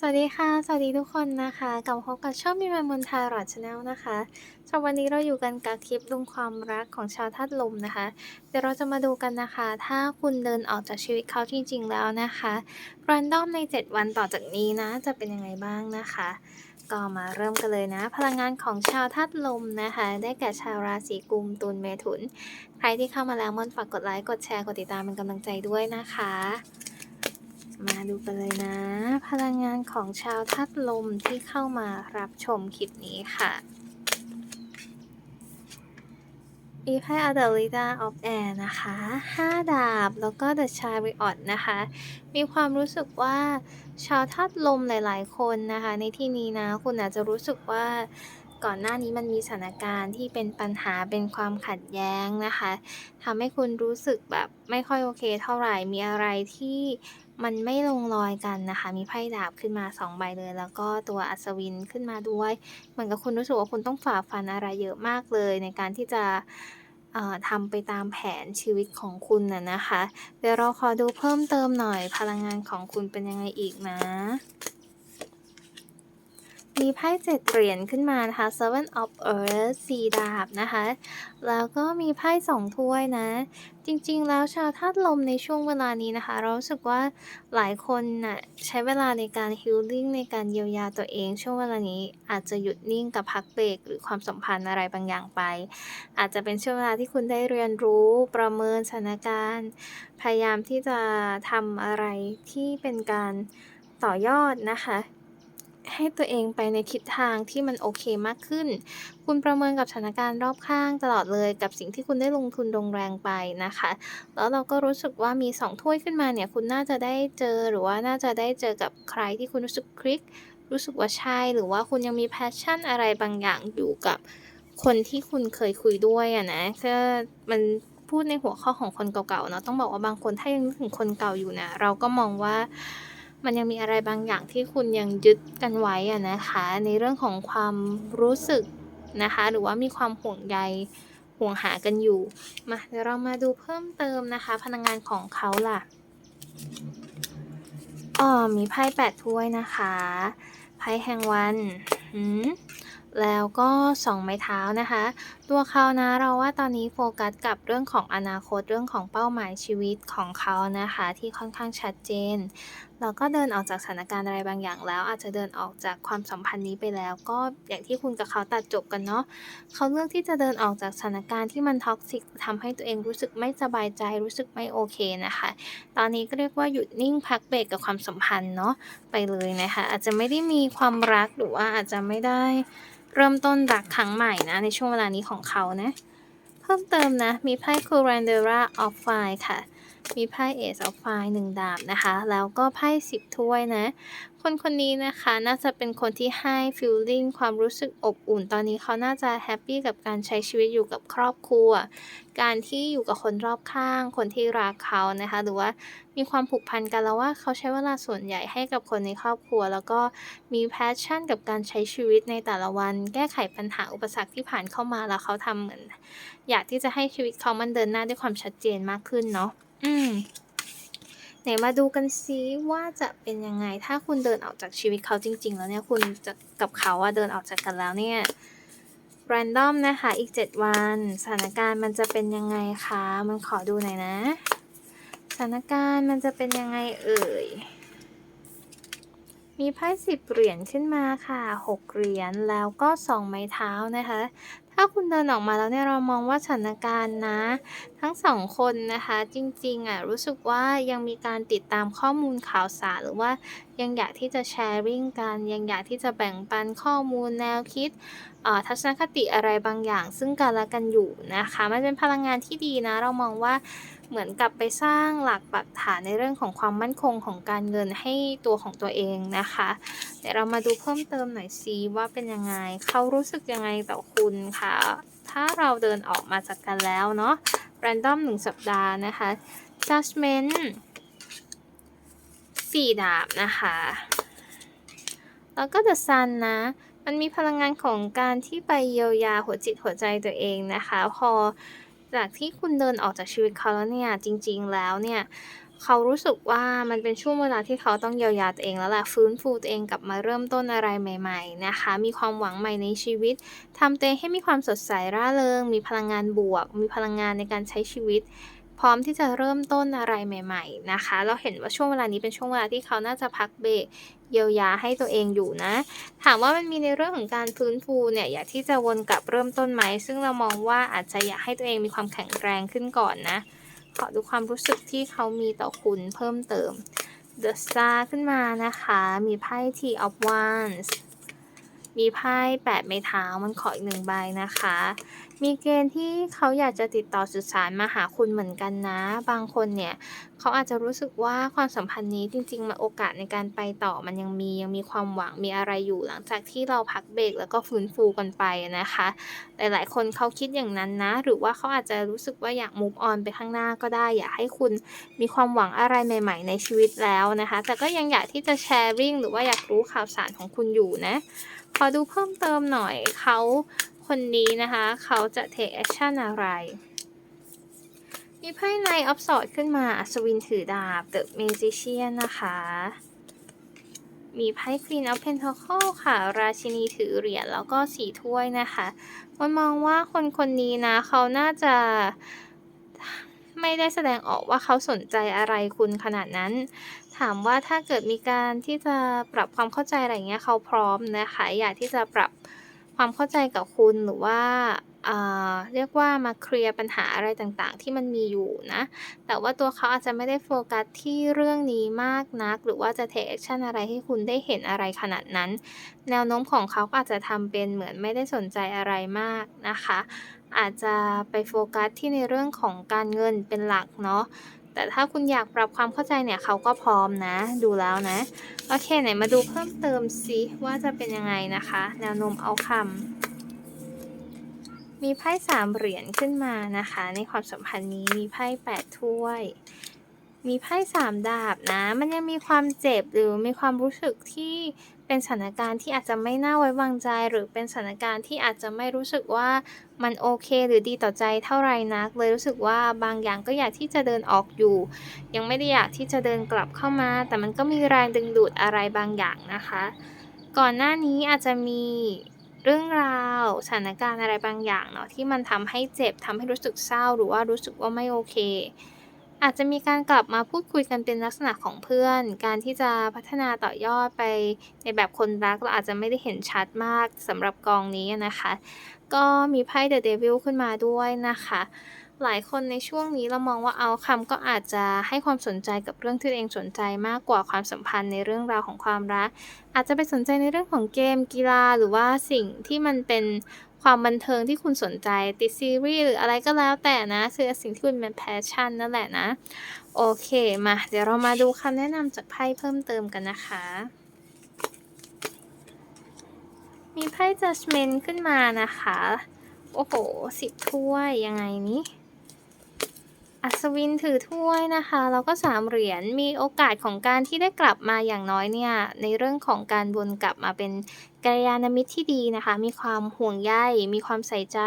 สวัสดีค่ะ สวัสดีทุกคนนะคะกลับพบกับช่องมีมามนทารอดชาแนลนะคะสำหรับวันนี้เราอยู่กันกับคลิปดุงความรักของชาวธาตุลมนะคะ เดี๋ยวเราจะมาดูกันนะคะ ถ้าคุณเดินออกจากชีวิตเขาจริง ๆ แล้วนะคะรันดอมใน 7 วันต่อจากนี้นะ จะเป็นยังไงบ้างนะคะ ก็มาเริ่มกันเลยนะ พลังงานของชาวธาตุลมนะคะ ได้แก่ชาวราศีกุมตุลเมถุน ใครที่เข้ามาแล้วมอนฝากกดไลค์กดแชร์กดติดตามเป็นกำลังใจด้วยนะคะ มาดูกันเลยนะ พลังงานของชาวธาตุลมที่เข้ามารับชมคลิปนี้ค่ะมีไพ่ a d e l i t a of Air นะคะ 5 ดาบ แล้วก็ The Chariot นะคะ มีความรู้สึกว่าชาวธาตุลมหลาย ๆ คนนะคะ ในที่นี้นะ คุณอาจจะรู้สึกว่า ก่อนหน้านี้มันมีสถานการณ์ที่เป็นปัญหาเป็นความขัดแย้งนะคะทำให้คุณรู้สึกแบบไม่ค่อยโอเคเท่าไหร่มีอะไรที่มันไม่ลงรอยกันนะคะ มีไพ่ดาบขึ้นมา2ใบเลย แล้วก็ตัวอัศวินขึ้นมาด้วยเหมือนกับคุณรู้สึกว่าคุณต้องฝ่าฟันอะไรเยอะมากเลย ในการที่จะทำไปตามแผนชีวิตของคุณน่ะนะคะ เดี๋ยวเราขอดูเพิ่มเติมหน่อยพลังงานของคุณเป็นยังไงอีกนะ มีไพ่เจ็ดเหรียญขึ้นมานะคะ Seven of Earth สี่ดาบนะคะ แล้วก็มีไพ่สองถ้วยนะ จริงๆ แล้วชาวธาตุลมในช่วงเวลานี้นะคะ เรารู้สึกว่าหลายคนน่ะใช้เวลาในการฮิลลิ่งในการเยียวยาตัวเอง ช่วงเวลานี้อาจจะหยุดนิ่งกับพักเบรกหรือความสัมพันธ์อะไรบางอย่างไป อาจจะเป็นช่วงเวลาที่คุณได้เรียนรู้ประเมินสถานการณ์ พยายามที่จะทำอะไรที่เป็นการต่อยอดนะคะ ให้ตัวเองไปในทิศทางที่มันโอเคมากขึ้น คุณประเมินกับสถานการณ์รอบข้างตลอดเลยกับสิ่งที่คุณได้ลงทุนลงแรงไปนะคะ แล้วเราก็รู้สึกว่ามีสองถ้วยขึ้นมาเนี่ยคุณน่าจะได้เจอหรือว่าน่าจะได้เจอกับใครที่คุณรู้สึกคลิก รู้สึกว่าใช่หรือว่าคุณยังมีแพชชั่นอะไรบางอย่างอยู่กับคนที่คุณเคยคุยด้วยอะนะก็มันพูดในหัวข้อของคนเก่าๆเนาะต้องบอกว่าบางคนถ้ายังนึกถึงคนเก่าอยู่นะเราก็มองว่า มันยังมีอะไรบางอย่างที่คุณยังยึดกันไว้อะนะคะ ในเรื่องของความรู้สึกนะคะ หรือว่ามีความห่วงใยห่วงหากันอยู่ มาเดี๋ยวเรามาดูเพิ่มเติมนะคะ พลังงานของเขาล่ะอ๋อมีไพ่แปดถ้วยนะคะไพ่แห่งวันหืมแล้วก็สองไม้เท้านะคะ ตัวเขานะเราว่าตอนนี้โฟกัสกับเรื่องของอนาคตเรื่องของเป้าหมายชีวิตของเขานะคะ ที่ค่อนข้างชัดเจน เราก็เดินออกจากสถานการณ์อะไรบางอย่างแล้ว อาจจะเดินออกจากความสัมพันธ์นี้ไปแล้ว ก็อย่างที่คุณกับเขาตัดจบกันเนาะเขาเลือกที่จะเดินออกจากสถานการณ์ที่มันท็อกซิกทำให้ตัวเองรู้สึกไม่สบายใจรู้สึกไม่โอเคนะคะ ตอนนี้ก็เรียกว่าหยุดนิ่งพักเบรกกับความสัมพันธ์เนาะไปเลยนะคะ อาจจะไม่ได้มีความรักหรือว่าอาจจะไม่ได้เริ่มต้นรักครั้งใหม่นะในช่วงเวลานี้ของเขานะ เพิ่มเติมนะมีไพ่ c o r a n d e r a of Fire ค่ะ มีไพ่ Ace of Fire หนึ่งดาบนะคะ แล้วก็ไพ่สิบถ้วยนะ คนคนนี้นะคะน่าจะเป็นคนที่ให้ feeling ความรู้สึกอบอุ่น ตอนนี้เขาน่าจะแฮปปี้กับการใช้ชีวิตอยู่กับครอบครัว การที่อยู่กับคนรอบข้าง คนที่รักเขานะคะ หรือว่ามีความผูกพันกันแล้วว่าเขาใช้เวลาส่วนใหญ่ให้กับคนในครอบครัว แล้วก็มีแพชชั่นกับการใช้ชีวิตในแต่ละวัน แก้ไขปัญหาอุปสรรคที่ผ่านเข้ามาแล้วเขาทำเหมือน อยากที่จะให้ชีวิตเขามันเดินหน้าด้วยความชัดเจนมากขึ้นเนาะ อืมไหนมาดูกันซิว่าจะเป็นยังไง ถ้าคุณเดินออกจากชีวิตเขาจริง ๆ แล้วเนี่ยคุณจะกับเขาอะเดินออกจากกันแล้วเนี่ยแรนดอมนะคะ อีก 7 วันสถานการณ์มันจะเป็นยังไงคะ มันขอดูหน่อยนะ สถานการณ์มันจะเป็นยังไงเอ่ย มีไพ่สิบเหรียญขึ้นมาค่ะหกเหรียญแล้วก็สองไม้เท้านะคะ ถ้าคุณเดินออกมาแล้วเนี่ยเรามองว่าสถานการณ์นะ ทั้งสองคนนะคะ จริงๆอะรู้สึกว่ายังมีการติดตามข้อมูลข่าวสารหรือว่ายังอยากที่จะแชร์ริ่งกัน ยังอยากที่จะแบ่งปันข้อมูลแนวคิดทัศนคติอะไรบางอย่าง ซึ่งกันและกันอยู่นะคะมันเป็นพลังงานที่ดีนะ เรามองว่า เหมือนกับไปสร้างหลักปักฐานในเรื่องของความมั่นคงของการเงินให้ตัวของตัวเองนะคะ เดี๋ยวเรามาดูเพิ่มเติมหน่อยซิว่าเป็นยังไง เขารู้สึกยังไงต่อคุณคะถ้าเราเดินออกมาจากกันแล้วเนาะ random หนึ่งสัปดาห์นะคะ judgment สี่ดาบนะคะ แล้วก็ the sun นะ มันมีพลังงานของการที่ไปเยียวยาหัวจิตหัวใจตัวเองนะคะ พอ จากที่คุณเดินออกจากชีวิตเขาแล้วเนี่ยจริง ๆ แล้วเนี่ยเขารู้สึกว่ามันเป็นช่วงเวลาที่เขาต้องเยียวยาตัวเองแล้วแหละฟื้นฟูตัวเองกลับมาเริ่มต้นอะไรใหม่ ๆ นะคะ มีความหวังใหม่ในชีวิตทำตัวเองให้มีความสดใสร่าเริง มีพลังงานบวก มีพลังงานในการใช้ชีวิต พร้อมที่จะเริ่มต้นอะไรใหม่ ๆ นะคะ เราเห็นว่าช่วงเวลานี้เป็นช่วงเวลาที่เขาน่าจะพักเบรกเยียวยาให้ตัวเองอยู่นะ ถามว่ามันมีในเรื่องของการฟื้นฟูเนี่ยอยากที่จะวนกลับเริ่มต้นไหม ซึ่งเรามองว่าอาจจะอยากให้ตัวเองมีความแข็งแรงขึ้นก่อนนะ ขอดูความรู้สึกที่เขามีต่อคุณเพิ่มเติม The Star ขึ้นมานะคะ มีไพ่ t of Wands มีไพ่แปดไม้เท้ามันขออีกหนึ่งใบนะคะ มีเกณฑ์ที่เขาอยากจะติดต่อสื่อสารมาหาคุณเหมือนกันนะ บางคนเนี่ยเขาอาจจะรู้สึกว่าความสัมพันธ์นี้จริงๆมันโอกาสในการไปต่อมันยังมียังมีความหวังมีอะไรอยู่หลังจากที่เราพักเบรกแล้วก็ฟื้นฟูกันไปนะคะ หลายๆ คนเขาคิดอย่างนั้นนะ หรือว่าเขาอาจจะรู้สึกว่าอยาก move on ไปข้างหน้าก็ได้ อยากให้คุณมีความหวังอะไรใหม่ ๆ ในชีวิตแล้วนะคะ แต่ก็ยังอยากที่จะแชร์ริ่งหรือว่าอยากรู้ข่าวสารของคุณอยู่นะ ขอดูเพิ่มเติมหน่อยเขาคนนี้นะคะ เขาจะ take action อะไร มีไพ่ในออฟสอดขึ้นมา อัศวินถือดาบ The Magician นะคะ มีไพ่ Queen of Pentacle ค่ะ ราชินีถือเหรียญแล้วก็สีถ้วยนะคะมันมองว่าคนคนนี้นะ เขาน่าจะ ไม่ได้แสดงออกว่าเขาสนใจอะไรคุณขนาดนั้น ถามว่าถ้าเกิดมีการที่จะปรับความเข้าใจอะไรเงี้ยเขาพร้อมนะคะอยากที่จะปรับความเข้าใจกับคุณหรือว่าเรียกว่ามาเคลียร์ปัญหาอะไรต่างๆ ที่มันมีอยู่นะ แต่ว่าตัวเขาอาจจะไม่ได้โฟกัสที่เรื่องนี้มากนัก หรือว่าจะ take action อะไรให้คุณได้เห็นอะไรขนาดนั้น แนวโน้มของเขาก็อาจจะทำเป็นเหมือนไม่ได้สนใจอะไรมากนะคะ อาจจะไปโฟกัสที่ในเรื่องของการเงินเป็นหลักเนาะแต่ถ้าคุณอยากปรับความเข้าใจเนี่ยเขาก็พร้อมนะ ดูแล้วนะ โอเคไหนมาดูเพิ่มเติมสิว่าจะเป็นยังไงนะคะ แนวโน้มเอาคำมีไพ่สามเหรียญขึ้นมานะคะ ในความสัมพันธ์นี้มีไพ่แปดถ้วย มีไพ่สามดาบนะ มันยังมีความเจ็บหรือมีความรู้สึกที่ เป็นสถานการณ์ที่อาจจะไม่น่าไว้วางใจ หรือเป็นสถานการณ์ที่อาจจะไม่รู้สึกว่ามันโอเค หรือดีต่อใจเท่าไรนัก เลยรู้สึกว่าบางอย่างก็อยากที่จะเดินออกอยู่ ยังไม่ได้อยากที่จะเดินกลับเข้ามา แต่มันก็มีแรงดึงดูดอะไรบางอย่างนะคะ ก่อนหน้านี้อาจจะมีเรื่องราวสถานการณ์อะไรบางอย่างเนาะที่มันทำให้เจ็บทำให้รู้สึกเศร้าหรือว่ารู้สึกว่าไม่โอเค อาจจะมีการกลับมาพูดคุยกันเป็นลักษณะของเพื่อน การที่จะพัฒนาต่อยอดไปในแบบคนรักเราอาจจะไม่ได้เห็นชัดมากสำหรับกองนี้นะคะ ก็มีไพ่ The Devil ขึ้นมาด้วยนะคะ หลายคนในช่วงนี้เรามองว่าเอาคำก็อาจจะให้ความสนใจกับเรื่องที่ตัวเองสนใจมากกว่าความสัมพันธ์ในเรื่องราวของความรัก อาจจะไปสนใจในเรื่องของเกมกีฬาหรือว่าสิ่งที่มันเป็น ความบันเทิงที่คุณสนใจติดซีรีส์หรืออะไรก็แล้วแต่นะ คือสิ่งที่คุณเป็นแพชชั่นนั่นแหละนะ โอเคมา เดี๋ยวเรามาดูคำแนะนำจากไพ่เพิ่มเติมกันนะคะ มีไพ่ judgment ขึ้นมานะคะ โอ้โหสิบถ้วยยังไงนี้ อัศวินถือถ้วยนะคะแล้วก็สามเหรียญมีโอกาสของการที่ได้กลับมาอย่างน้อยเนี่ยในเรื่องของการวนกลับมาเป็นกัลยาณมิตรที่ดีนะคะ มีความห่วงใยมีความใส่ใจ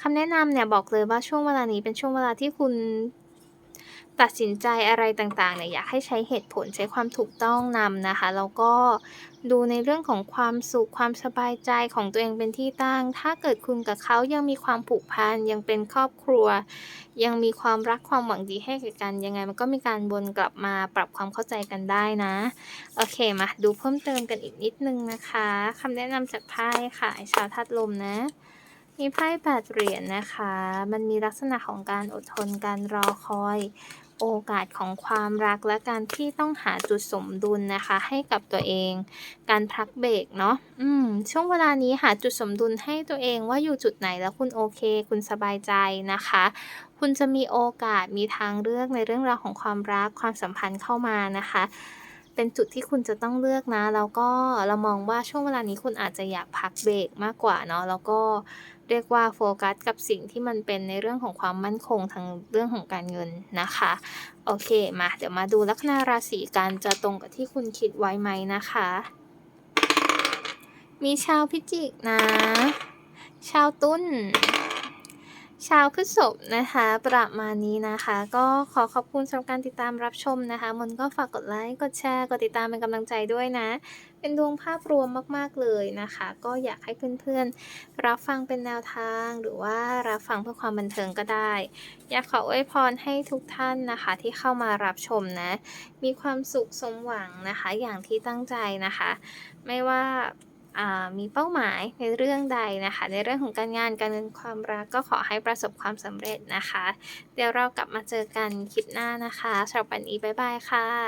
คำแนะนำเนี่ยบอกเลยว่าช่วงเวลานี้เป็นช่วงเวลาที่คุณตัดสินใจอะไรต่างๆเนี่ยอยากให้ใช้เหตุผลใช้ความถูกต้องนำนะคะ แล้วก็ ดูในเรื่องของความสุขความสบายใจของตัวเองเป็นที่ตั้ง ถ้าเกิดคุณกับเขายังมีความผูกพันยังเป็นครอบครัว ยังมีความรักความหวังดีให้กันยังไง มันก็มีการวนกลับมาปรับความเข้าใจกันได้นะ โอเคมาดูเพิ่มเติมกันอีกนิดนึงนะคะคำแนะนำจากไพ่ค่ะไอ้ชาวทัดลมนะ มีไพ่แปดเหรียญนะคะ มันมีลักษณะของการอดทนการรอคอย โอกาสของความรักและการที่ต้องหาจุดสมดุลนะคะ ให้กับตัวเอง การพักเบรกเนาะอืม ช่วงเวลานี้หาจุดสมดุลให้ตัวเองว่าอยู่จุดไหนแล้วคุณโอเค คุณสบายใจนะคะ คุณจะมีโอกาสมีทางเลือกในเรื่องราวของความรักความสัมพันธ์เข้ามานะคะเป็นจุดที่คุณจะต้องเลือกนะ แล้วก็เรามองว่าช่วงเวลานี้คุณอาจจะอยากพักเบรกมากกว่าเนาะแล้วก็ เรียกว่าโฟกัสกับสิ่งที่มันเป็นในเรื่องของความมั่นคงทางเรื่องของการเงินนะคะ โอเคมาเดี๋ยวมาดูลัคนาราศีกันจะตรงกับที่คุณคิดไว้ไหมนะคะ มีชาวพิจิกนะ ชาวตุ้นชาวพฤษภนะคะ ประมาณนี้นะคะ ก็ขอขอบคุณสำหรับการติดตามรับชมนะคะมนก็ฝากกดไลค์ กดแชร์ กดติดตามเป็นกำลังใจด้วยนะ เป็นดวงภาพรวมมากๆเลยนะคะ ก็อยากให้เพื่อนๆ รับฟังเป็นแนวทางหรือว่ารับฟังเพื่อความบันเทิงก็ได้ อยากขออวยพรให้ทุกท่านนะคะที่เข้ามารับชมนะ มีความสุขสมหวังนะคะ อย่างที่ตั้งใจนะคะ ไม่ว่ามีเป้าหมายในเรื่องใดนะคะ ในเรื่องของการงานการเงินความรักก็ขอให้ประสบความสำเร็จนะคะ เดี๋ยวเรากลับมาเจอกันคลิปหน้านะคะสำหรับวันนี้บ๊ายบายค่ะ